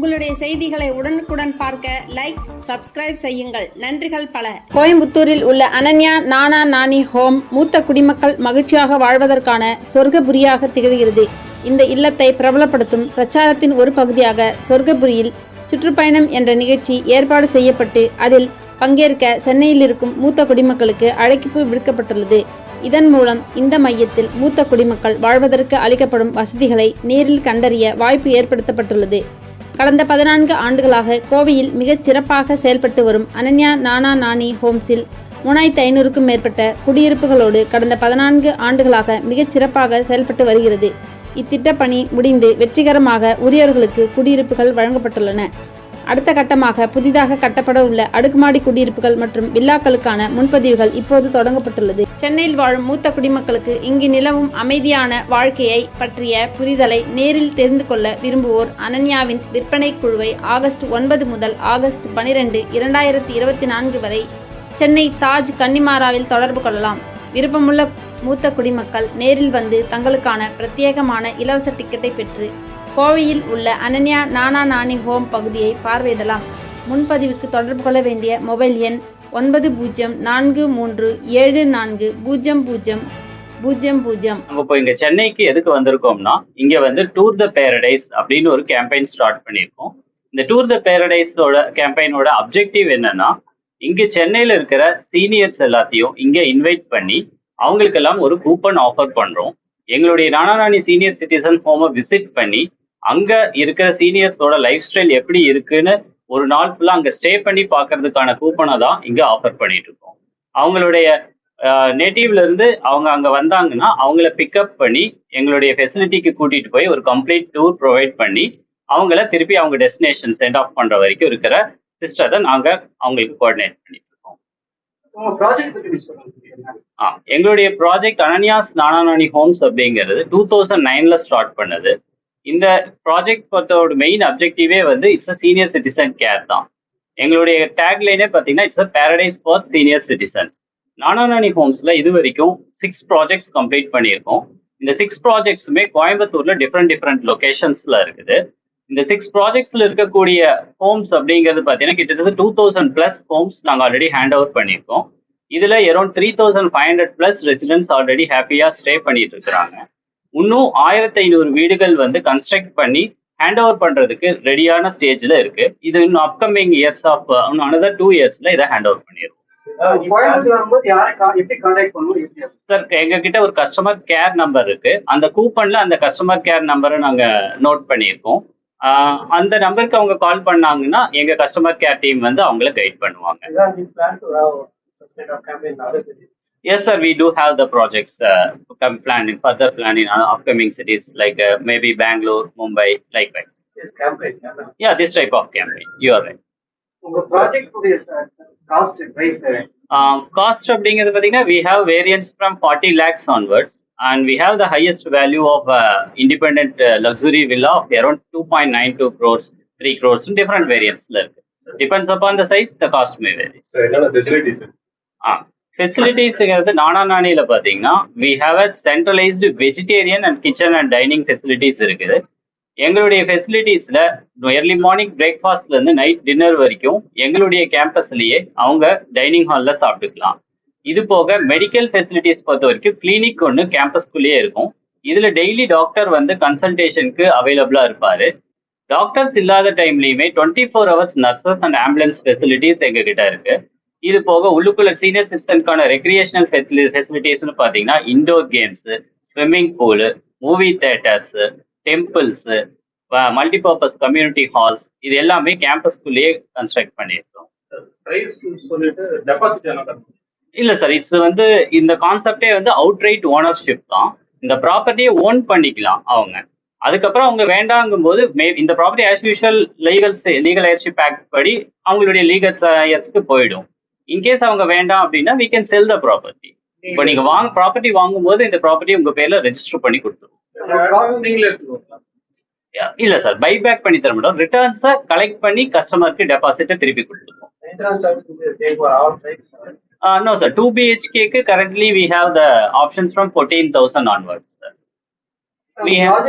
உங்களுடைய செய்திகளை உடனுக்குடன் பார்க்க லைக் சப்ஸ்கிரைப் செய்யுங்கள். நன்றிகள் பல. கோயம்புத்தூரில் உள்ள அனன்யா நானா நானி ஹோம் மூத்த குடிமக்கள் மகிழ்ச்சியாக வாழ்வதற்கான சொர்க்கபுரியாக திகழ்கிறது. இந்த இல்லத்தை பிரபலப்படுத்தும் பிரச்சாரத்தின் ஒரு பகுதியாக சொர்க்கபுரியில் சுற்றுப்பயணம் என்ற நிகழ்ச்சி ஏற்பாடு செய்யப்பட்டு அதில் பங்கேற்க சென்னையில் இருக்கும் மூத்த குடிமக்களுக்கு அழைப்பு விடுக்கப்பட்டுள்ளது. இதன் மூலம் இந்த மையத்தில் மூத்த குடிமக்கள் வாழ்வதற்கு அளிக்கப்படும் வசதிகளை நேரில் கண்டறிய வாய்ப்பு ஏற்படுத்தப்பட்டுள்ளது. கடந்த பதினான்கு ஆண்டுகளாக கோவையில் மிகச் சிறப்பாக செயல்பட்டு வரும் அனன்யா நானா நானி ஹோம்ஸில் மூணாயிரத்தி ஐநூறுக்கும் மேற்பட்ட குடியிருப்புகளோடு கடந்த பதினான்கு ஆண்டுகளாக மிகச் சிறப்பாக செயல்பட்டு வருகிறது. இத்திட்டப்பணி முடிந்து வெற்றிகரமாக உரியவர்களுக்கு குடியிருப்புகள் வழங்கப்பட்டுள்ளன. அடுத்த கட்டமாக புதிதாக கட்டப்பட உள்ள அடுக்குமாடி குடியிருப்புகள் மற்றும் வில்லாக்களுக்கான முன்பதிவுகள் இப்போது தொடங்கப்பட்டுள்ளது. சென்னையில் வாழும் மூத்த குடிமக்களுக்கு இங்கு நிலவும் அமைதியான வாழ்க்கையை பற்றிய புரிதலை நேரில் தெரிந்து கொள்ள விரும்புவோர் அனன்யாவின் விற்பனை குழுவை ஆகஸ்ட் ஒன்பது முதல் ஆகஸ்ட் பனிரெண்டு இரண்டாயிரத்தி இருபத்தி நான்கு வரை சென்னை தாஜ் கன்னிமாராவில் தொடர்பு கொள்ளலாம். விருப்பமுள்ள மூத்த குடிமக்கள் நேரில் வந்து தங்களுக்கான பிரத்யேகமான இலவச டிக்கெட்டை பெற்று கோவையில் உள்ள அனன்யா நானா நானி ஹோம் பகுதியை பார்வையிடலாம். முன்பதிவுக்கு தொடர்பு கொள்ள வேண்டிய மொபைல் எண் ஒன்பது பூஜ்ஜியம் நான்கு மூன்று ஏழு நான்கு பூஜ்ஜியம் பூஜ்ஜியம் பூஜ்ஜியம் பூஜ்ஜியம். நம்ம இப்போ இங்க சென்னைக்கு எதுக்கு வந்திருக்கோம்னா இங்க வந்து டூர் த பேரடைஸ் அப்படின்னு ஒரு கேம்பெயின் ஸ்டார்ட் பண்ணியிருக்கோம். இந்த டூர் த பேரடைஸோட கேம்பெயினோட அப்ஜெக்டிவ் என்னன்னா இங்க சென்னையில இருக்கிற சீனியர்ஸ் எல்லாத்தையும் இங்க இன்வைட் பண்ணி அவங்களுக்கெல்லாம் ஒரு கூப்பன் ஆஃபர் பண்றோம். எங்களுடைய நானாநாணி சீனியர் சிட்டிசன் ஹோமை விசிட் பண்ணி அங்க இருக்கிற சீனியர்ஸோட லைஃப் ஸ்டைல் எப்படி இருக்குன்னு ஒரு நாள் ஃபுல்லா அங்க ஸ்டே பண்ணி பார்க்கறதுக்கான கூப்பனை தான் இங்க ஆஃபர் பண்ணிட்டு இருக்கோம் அவங்களுடைய நேட்டிவ்ல இருந்து அவங்க அங்க வந்தாங்கன்னா அவங்கள பிக்கப் பண்ணி எங்களுடைய ஃபெசிலிட்டிக்கு கூட்டிட்டு போய் ஒரு கம்ப்ளீட் டூர் ப்ரொவைட் பண்ணி அவங்கள திருப்பி அவங்க டெஸ்டினேஷன் சென்ட் ஆஃப் பண்ற வரைக்கும் இருக்கிற சிஸ்டத்தை நாங்க அவங்களுக்கு கோஆர்டினேட் பண்ணிட்டு இருக்கோம் எங்களுடைய ப்ராஜெக்ட் அனன்யாஸ் நானாநாணி ஹோம்ஸ் அப்படிங்கிறது டூ தௌசண்ட் நைன்ல ஸ்டார்ட் பண்ணது. இந்த ப்ராஜெக்ட் பொறுத்தோட மெயின் அப்ஜெக்டிவே வந்து it's a senior citizen care தான். எங்களுடைய டேக்லைனே பார்த்தீங்கன்னா it's a paradise for senior citizens Nana Nani ஹோம்ஸில் இது வரைக்கும் சிக்ஸ் ப்ராஜெக்ட்ஸ் கம்ப்ளீட் பண்ணியிருக்கோம். இந்த சிக்ஸ் ப்ராஜெக்ட்ஸுமே கோயம்புத்தூரில் டிஃப்ரெண்ட் டிஃப்ரெண்ட் லொக்கேஷன்ஸில் இருக்குது. இந்த சிக்ஸ் ப்ராஜெக்ட்ஸில் இருக்கக்கூடிய ஹோம்ஸ் அப்படிங்கிறது பார்த்தீங்கன்னா கிட்டத்தட்ட டூ தௌசண்ட் ப்ளஸ் ஹோம்ஸ் நாங்கள் ஆல்ரெடி ஹேண்ட் ஓவர் பண்ணியிருக்கோம். இதில் around three thousand five hundred plus residents already ஹாப்பியாக ஸ்டே பண்ணிட்டு இருக்கிறாங்க. இன்னும் ஆயிரத்தி ஐநூறு வீடுகள் வந்து கன்ஸ்ட்ரக்ட் பண்ணி ஹேண்ட் ஓவர் பண்றதுக்கு ரெடியான ஸ்டேஜ்ல இருக்கு. இது இன்னும் upcoming years of another two இயர்ஸ்ல இதை ஹேண்ட் ஓவர் பண்ணிடுவோம் சார் எங்க கிட்ட ஒரு கஸ்டமர் கேர் நம்பர் இருக்கு. அந்த கூப்பன்ல அந்த கஸ்டமர் கேர் நம்பரை நாங்க நோட் பண்ணியிருக்கோம். அந்த நம்பருக்கு அவங்க கால் பண்ணாங்கன்னா எங்க கஸ்டமர் கேர் டீம் வந்து அவங்கள கைட் பண்ணுவாங்க. இதான் நீ plan to have substate of Campaign in other cities Yes, sir. We do have the projects uh, come planned in further plan in uh, upcoming cities like uh, maybe Bangalore, Mumbai, likewise. this campaign campaign. Yeah, this type of campaign. You are right. உங்க project உடைய cost price Um, cost அப்படிங்கிறது பார்த்தீங்கன்னா we have variants from 40 lakhs onwards and we have the highest value of uh, independent uh, luxury villa of around 2.92 crores, 3 crores in different variants. ல இருக்கு. Depends upon the size, the cost may vary. என்னென்ன facilities ஆ ஃபெசிலிட்டிஸ்ங்கிறது நானா நானில பார்த்தீங்கன்னா we have a centralised vegetarian and kitchen and dining facilities இருக்குது. எங்களுடைய ஃபெசிலிட்டிஸ்ல early morning பிரேக்ஃபாஸ்ட்ல இருந்து night dinner வரைக்கும் எங்களுடைய கேம்பஸ்லயே அவங்க டைனிங் ஹால்ல சாப்பிட்டுக்கலாம். இது போக மெடிக்கல் ஃபெசிலிட்டிஸ் பொறுத்த வரைக்கும் கிளினிக் ஒன்று கேம்பஸ்குள்ளேயே இருக்கும். இதுல டெய்லி டாக்டர் வந்து கன்சல்டேஷனுக்கு அவைலபிளா இருப்பாரு. டாக்டர்ஸ் இல்லாத டைம்லயுமே twenty four hours nurses and ambulance facilities எங்ககிட்ட இருக்கு. இது போக உள்ளுக்குள்ள சீனியர் சிட்டிசனுக்கான ரெக்ரியேஷனல் ஃபெசிலிட்டிஸ்னு பார்த்தீங்கன்னா indoor games swimming pool movie theatres temples multipurpose community halls இது எல்லாமே கேம்பஸ்குள்ளேயே கன்ஸ்ட்ரக்ட் பண்ணியிருக்கோம். இல்ல சார் இட்ஸ் வந்து இந்த கான்செப்டே வந்து அவுட் ரைட் ஓனர்ஷிப் தான். இந்த ப்ராப்பர்ட்டியை ஓன் பண்ணிக்கலாம் அவங்க. அதுக்கப்புறம் அவங்க வேண்டாங்கும் போது மே இந்த property as usual legal legal heirship act படி அவங்களுடைய லீகல் இயர்ஸ்க்கு போயிடும். இன்கேஸ் அவங்க வேண்டாம் அப்படின்னா we can sell the property இப்போ நீங்க வாங்க ப்ராப்பர்ட்டி வாங்கும்போது இந்த ப்ராப்பர்ட்டி உங்க பேர்ல ரெஜிஸ்டர் பண்ணி கொடுத்துருவோம் இல்ல சார் பைபேக் பண்ணி தர மாட்டோம் ரிட்டர்ன்ஸை கலெக்ட் பண்ணி கஸ்டமருக்கு டெபாசிட்டை திருப்பி கொடுத்துருவோம் maintenance service save for all sites Uh, no, sir. 2 BHK currently we have the options from 14,000 onwards. Sir. We have-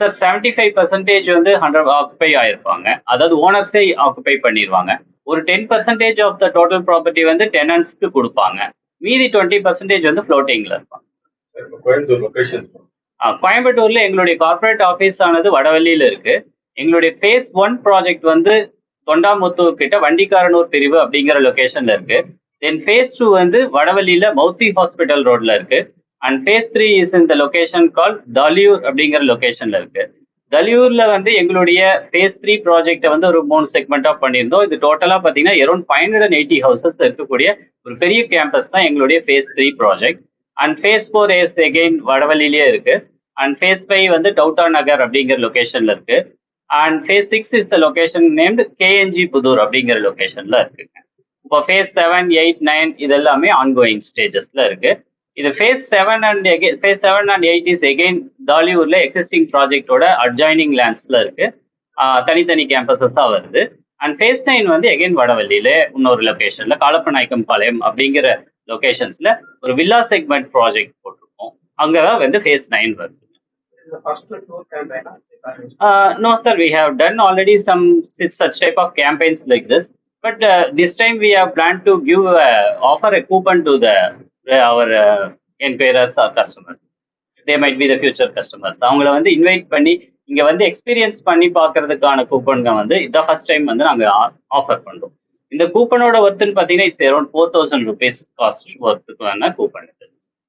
sir seventy five percentage வந்து ஹண்ட்ரட் ஆக்குப்பை ஆயிருப்பாங்க அதாவது ஓனர்ஸே ஆக்குப்பை பண்ணிடுவாங்க ஒரு ten percentage of the total property வந்து டெனன்ஸ்க்கு கொடுப்பாங்க. மீதி டுவெண்ட்டி பர்சன்டேஜ் வந்து ஃப்ளோட்டிங்ல இருப்பாங்க கோயம்புத்தூர்ல எங்களுடைய கார்ப்பரேட் ஆஃபீஸ் ஆனது வடவள்ளியில இருக்கு. எங்களுடைய ஃபேஸ் ஒன் ப்ராஜெக்ட் வந்து தொண்டாமுத்தூர் கிட்ட வண்டிக்காரனூர் பிரிவு அப்படிங்கிற லொகேஷன்ல இருக்கு. தென் ஃபேஸ் டூ வந்து வடவள்ளியில மௌத்தி ஹாஸ்பிட்டல் ரோட்ல இருக்கு. அண்ட் ஃபேஸ் த்ரீ இஸ் இந்த லொகேஷன் கால் தலியூர் அப்படிங்கிற லொகேஷன்ல இருக்கு. தலியூர்ல வந்து எங்களுடைய ஃபேஸ் த்ரீ ப்ராஜெக்ட்டை வந்து ஒரு மூணு செக்மெண்டா பண்ணியிருந்தோம். இது டோட்டலா பாத்தீங்கன்னா around five hundred and eighty houses இருக்கக்கூடிய ஒரு பெரிய கேம்பஸ் தான் எங்களுடைய phase three project and phase four as again வடவள்ளியிலேயே இருக்கு. அண்ட் ஃபேஸ் ஃபைவ் வந்து டவுட்டா நகர் அப்படிங்கிற லொகேஷன்ல இருக்கு. And phase six is the location named KNG Pudur அப்படிங்கிற லொகேஷன்ல இருக்குங்க இப்போ ஃபேஸ் செவன் எயிட் நைன் இதெல்லாமே ஆன்கோயிங் ஸ்டேஜஸ்ல இருக்கு. இது phase seven and phase seven and eight is again தாலியூர்ல existing ப்ராஜெக்டோட அட்ஜாயினிங் லேண்ட்ஸ்ல இருக்கு. ஆஹ் தனித்தனி கேம்பஸஸா வருது. அண்ட் ஃபேஸ் நைன் வந்து எகெயின் வடவள்ளியில இன்னொரு லொகேஷன்ல காலப்பநாயக்கம் பாளையம் அப்படிங்கிற லொகேஷன்ஸ்ல ஒரு வில்லா செக்மெண்ட் ப்ராஜெக்ட் போட்டிருக்கோம். அங்கதான் வந்து ஃபேஸ் நைன் வருது. First tour campaign Uh, no, sir, we have done already some such such type of campaigns like this. But uh, this time we have planned to our an offer our customers they might be the uh, customers அவங்கள வந்து invite பண்ணி இங்கே வந்து experience பண்ணி பார்க்கறதுக்கான கூப்பன்க வந்து இதான் first time வந்து நாங்கள் ஆஃபர் பண்ணுறோம் இந்த கூப்பனோட ஒர்த்துன்னு பார்த்தீங்கன்னா it's around four thousand rupees cost ஒர்த்துக்கான coupon இது.